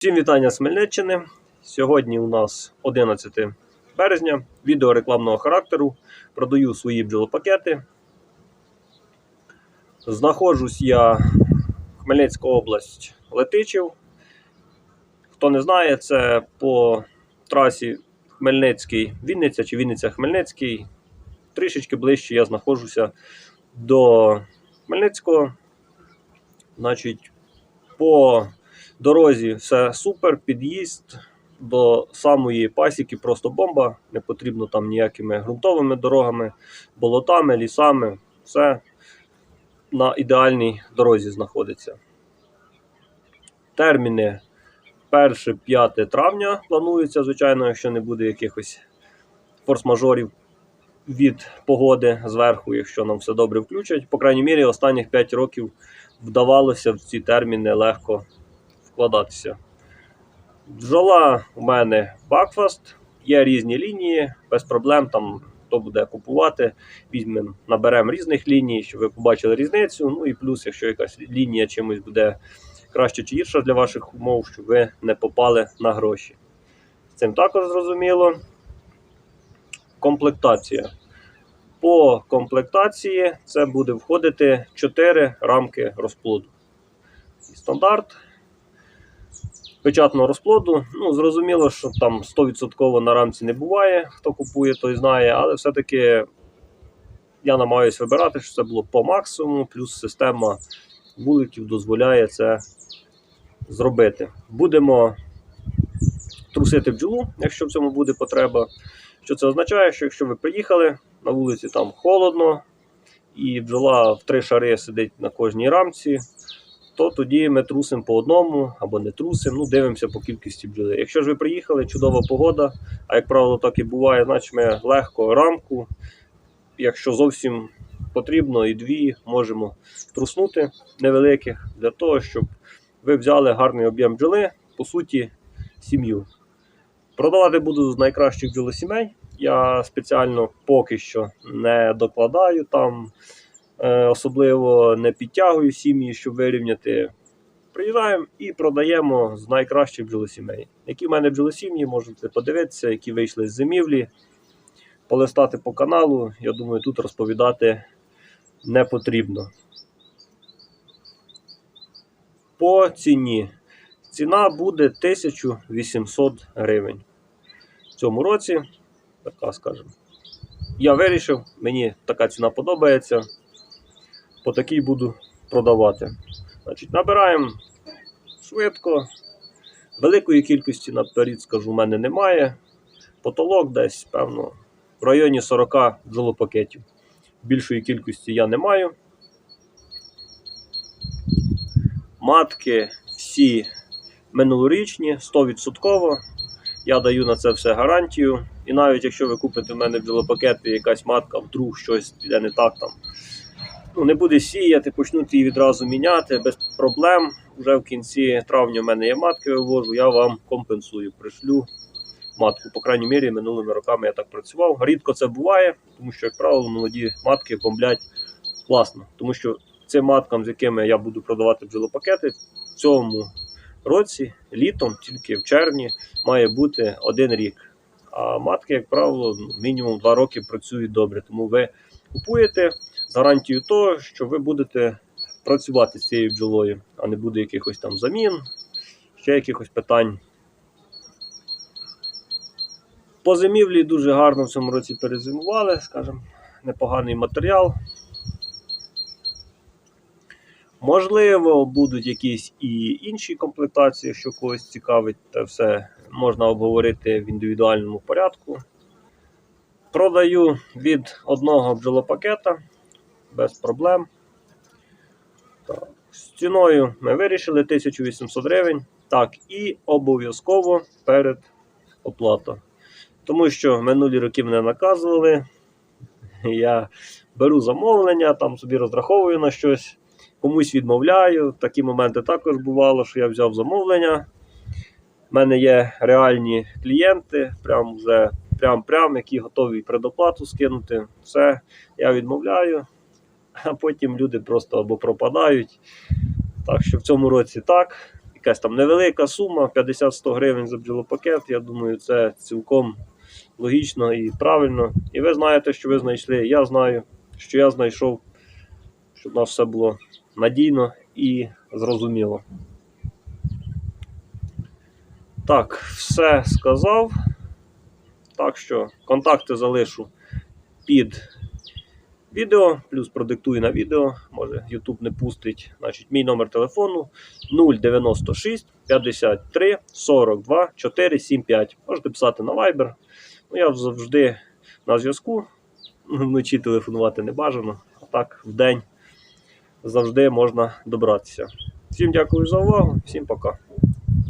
Всім вітання з Хмельниччини. Сьогодні у нас 11 березня. Відео рекламного характеру. Продаю свої бджолопакети. Знаходжусь я Хмельницька область Летичів. Хто не знає, це по трасі Хмельницький Вінниця чи Вінниця Хмельницький. Трішечки ближче я знаходжуся до Хмельницького. Значить, по дорозі все супер, під'їзд до самої пасіки просто бомба. Не потрібно там ніякими ґрунтовими дорогами, болотами, лісами. Все на ідеальній дорозі знаходиться. Терміни 1-5 травня плануються, звичайно, якщо не буде якихось форс-мажорів від погоди зверху, якщо нам все добре включать. По крайній мірі, останніх 5 років вдавалося в ці терміни легко вкладатися. Бджола у мене Бакфаст, є різні лінії, без проблем там хто буде купувати, візьмемо, наберемо різних ліній, щоб ви побачили різницю. Ну і плюс, якщо якась лінія чимось буде краще чи гірша для ваших умов, щоб ви не попали на гроші. З цим також зрозуміло. Комплектація. По комплектації це буде входити 4 рамки розплоду. Стандарт печатного розплоду. Ну, зрозуміло, що там 100% на рамці не буває. Хто купує, той знає, але все-таки я намагаюся вибирати, щоб це було по максимуму, плюс система вуликів дозволяє це зробити. Будемо трусити бджолу, якщо в цьому буде потреба. Що це означає, що якщо ви приїхали, на вулиці там холодно, і бджола в три шари сидить на кожній рамці, то тоді ми трусимо по одному або не трусимо, ну дивимося по кількості бджоли. Якщо ж ви приїхали, чудова погода, а як правило, так і буває, значить ми легко рамку. Якщо зовсім потрібно, і дві можемо труснути невеликих для того, щоб ви взяли гарний об'єм бджоли, по суті, сім'ю. Продавати буду з найкращих бджолосімей. Я спеціально поки що не докладаю там, особливо не підтягую сім'ї, щоб вирівняти. Приїжджаємо і продаємо з найкращих бджолосімей. Які в мене бджолосім'ї, можете подивитися, які вийшли з зимівлі, полистати по каналу. Я думаю, тут розповідати не потрібно. По ціні. Ціна буде 1800 гривень. В цьому році, така скажімо, я вирішив, мені така ціна подобається. По такій буду продавати. Значить, Набираємо швидко. Великої кількості наперед, скажу, в мене немає. Потолок десь, певно, в районі 40 бджолопакетів. Більшої кількості я не маю. Матки всі минулорічні, 100%. Я даю на це все гарантію. І навіть якщо ви купите в мене бджолопакети, якась матка, вдруг щось піде не так там. Ну, не буде сіяти, почнуть її відразу міняти без проблем. Вже в кінці травня в мене є матки, вивожу, я вам компенсую, пришлю матку. По крайній мірі, минулими роками я так працював. Рідко це буває, тому що, як правило, молоді матки бомблять класно. Тому що цим маткам, з якими я буду продавати бджолопакети, в цьому році, літом, тільки в червні, має бути один рік. А матки, як правило, мінімум 2 роки працюють добре. Тому ви купуєте з гарантією того, що ви будете працювати з цією бджолою, а не буде якихось там замін, ще якихось питань. По зимівлі дуже гарно в цьому році перезимували, скажімо, непоганий матеріал. Можливо, будуть якісь і інші комплектації, якщо когось цікавить, це все можна обговорити в індивідуальному порядку. Продаю від одного бджолопакета без проблем. Так. З ціною ми вирішили 1800 гривень. Так, і обов'язково перед оплата. Тому що минулі роки мене наказували. Я беру замовлення, там собі розраховую на щось, комусь відмовляю. Такі моменти також бувало, що я взяв замовлення. У мене є реальні клієнти, прям вже прям-прям, які готові предоплату скинути. Все, я відмовляю, а потім люди просто або пропадають. Так що в цьому році так. якась там невелика сума, 50-100 гривень за бджолопакет. Я думаю, це цілком логічно і правильно. І ви знаєте, що ви знайшли. Я знаю, що я знайшов, щоб у нас все було надійно і зрозуміло. Так, все сказав. Так що контакти залишу під відео, плюс продиктую на відео. Може, YouTube не пустить. Значить, мій номер телефону 096 53 42 475. Можете писати на Viber. Ну, я завжди на зв'язку. Вночі телефонувати не бажано, а так в день завжди можна добратися. Всім дякую за увагу, всім пока.